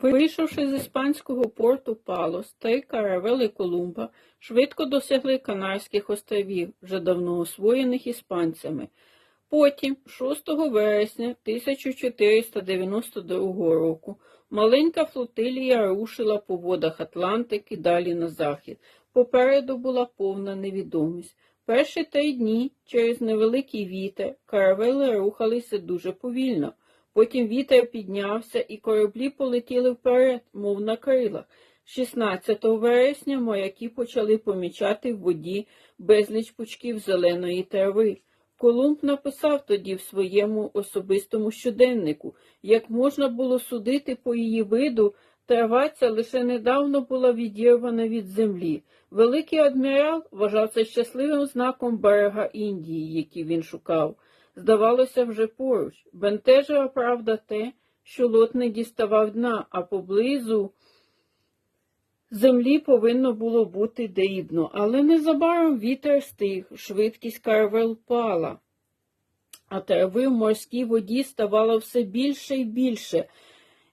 Вийшовши з іспанського порту Палос, три каравели Колумба швидко досягли Канарських островів, вже давно освоєних іспанцями. Потім, 6 вересня 1492 року, маленька флотилія рушила по водах Атлантики далі на захід. Попереду була повна невідомість. Перші три дні через невеликий вітер каравели рухалися дуже повільно. Потім вітер піднявся, і кораблі полетіли вперед, мов на крилах. 16 вересня моряки почали помічати в воді безліч пучків зеленої трави. Колумб написав тоді в своєму особистому щоденнику, як можна було судити по її виду, трава ця лише недавно була відірвана від землі. Великий адмірал вважав це щасливим знаком берега Індії, який він шукав. Здавалося, вже поруч. Бентежила, правда, те, що лот не діставав дна, а поблизу землі повинно було бути дрібно, але незабаром вітер стих, швидкість каравел впала, а трави в морській воді ставало все більше і більше.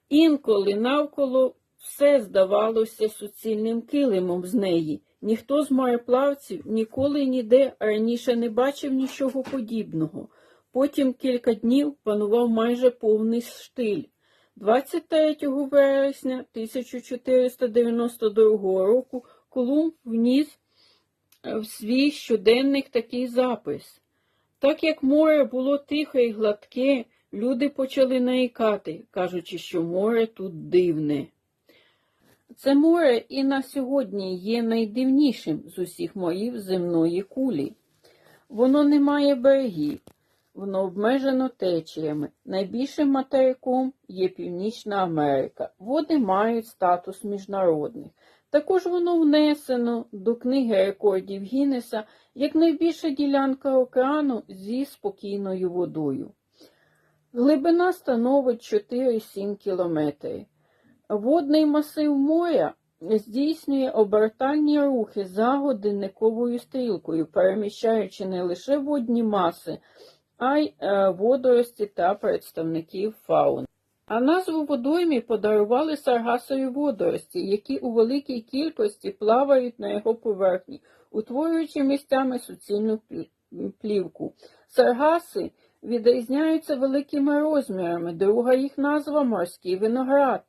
Інколи навколо все здавалося суцільним килимом з неї. Ніхто з мореплавців ніколи ніде раніше не бачив нічого подібного. Потім кілька днів панував майже повний штиль. 23 вересня 1492 року Колумб вніс в свій щоденник такий запис. Так як море було тихе і гладке, люди почали наїкати, кажучи, що море тут дивне. Це море і на сьогодні є найдивнішим з усіх морів земної кулі. Воно не має берегів, воно обмежено течіями. Найбільшим материком є Північна Америка. Води мають статус міжнародних. Також воно внесено до книги рекордів Гіннеса як найбільша ділянка океану зі спокійною водою. Глибина становить 4,7 кілометри. Водний масив моря здійснює обертальні рухи за годинниковою стрілкою, переміщаючи не лише водні маси, а й е, водорості та представників фауни. А назву водоймі подарували саргасові водорості, які у великій кількості плавають на його поверхні, утворюючи місцями суцільну плівку. Саргаси відрізняються великими розмірами, друга їх назва морський виноград.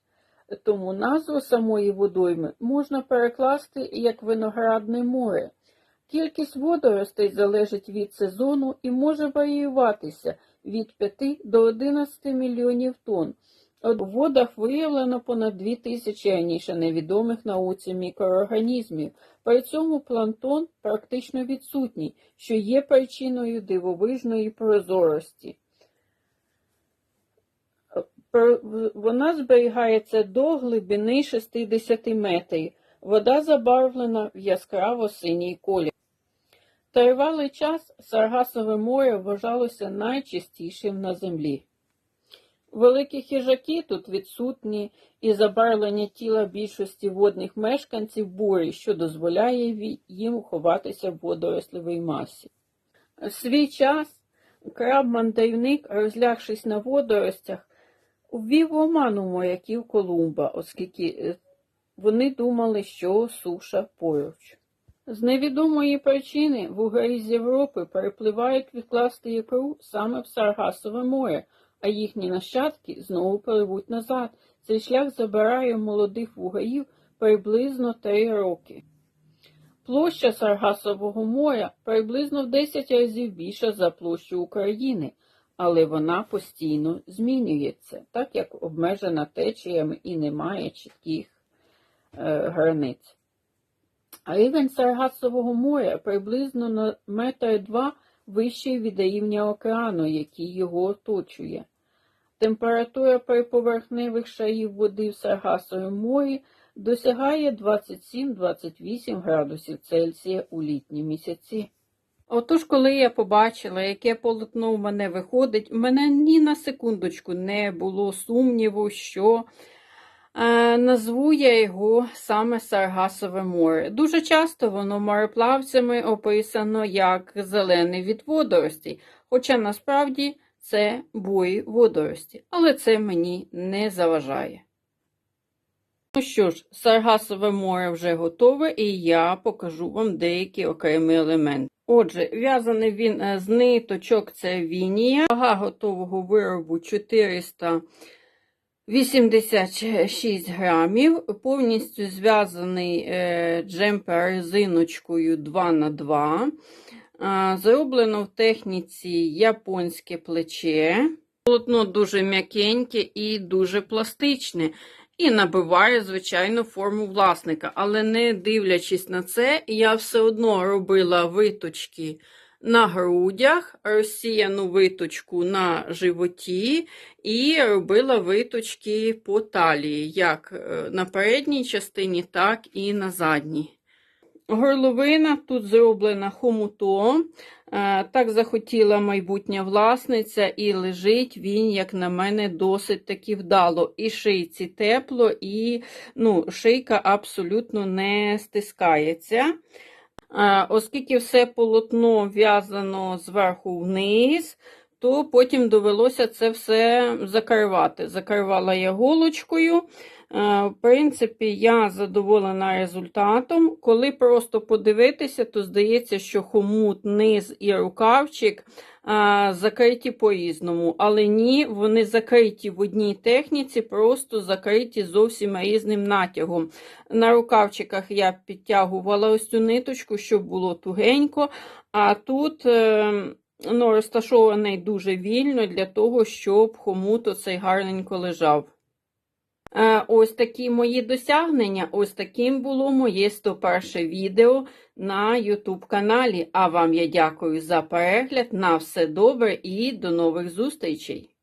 Тому назву самої водойми можна перекласти як виноградне море. Кількість водоростей залежить від сезону і може варіюватися від 5 до 11 мільйонів тонн. У водах виявлено понад 2 тисячі раніше невідомих науці мікроорганізмів. При цьому планктон практично відсутній, що є причиною дивовижної прозорості. Вона зберігається до глибини 60 метрів. Вода забарвлена в яскраво синій колір. Тривалий час Саргасове море вважалося найчистішим на землі. Великі хижаки тут відсутні і забарвлення тіла більшості водних мешканців бурі, що дозволяє їм ховатися в водорослевій масі. В свій час краб-мандрівник, розлягшись на водоростях, ввів в оману моряків Колумба, оскільки вони думали, що суша поруч. З невідомої причини вугарі з Європи перепливають відкласти ікру саме в Саргасове море, а їхні нащадки знову пливуть назад. Цей шлях забирає молодих вугаїв приблизно три роки. Площа Саргасового моря приблизно в 10 разів більша за площу України, але вона постійно змінюється, так як обмежена течіями і не має чітких е, границь. Рівень Саргасового моря приблизно на метр два вищий від рівня океану, який його оточує. Температура приповерхневих шарів води в Саргасовому морі досягає 27-28 градусів Цельсія у літні місяці. Отож, коли я побачила, яке полотно в мене виходить, в мене ні на секундочку не було сумніву, що назву я його саме Саргасове море. Дуже часто воно мореплавцями описано як зелений від водоростей, хоча насправді це бурі водорості, але це мені не заважає. Ну що ж, саргасове море вже готове, і я покажу вам деякі окремі елементи. Отже, в'язаний він е, з ниточок це вінія. Вага готового виробу 486 грамів. Повністю зв'язаний е, джемпер резиночкою 2х2. Е, Зроблено в техніці японське плече. Полотно дуже м'якеньке і дуже пластичне. І набиває, звичайно, форму власника. Але не дивлячись на це, я все одно робила виточки на грудях, розсіяну виточку на животі і робила виточки по талії, як е, на передній частині, так і на задній. Горловина тут зроблена хомутом. Е, Так захотіла майбутня власниця, і лежить він, як на мене, досить таки вдало. І шийці тепло, і ну, шийка абсолютно не стискається. Оскільки все полотно в'язано зверху вниз, то потім довелося це все закривати. Закривала я голочкою. Е, В принципі, я задоволена результатом. Коли просто подивитися, то здається, що хомут, низ і рукавчик е, закриті по-різному. Але ні, вони закриті в одній техніці, просто закриті зовсім різним натягом. На рукавчиках я підтягувала ось цю ниточку, щоб було тугенько, а тут. е, Ну, розташований дуже вільно для того, щоб хомут оцей гарненько лежав. Е, Ось такі мої досягнення. Ось таким було моє 101 відео на YouTube каналі. А вам я дякую за перегляд. На все добре і до нових зустрічей!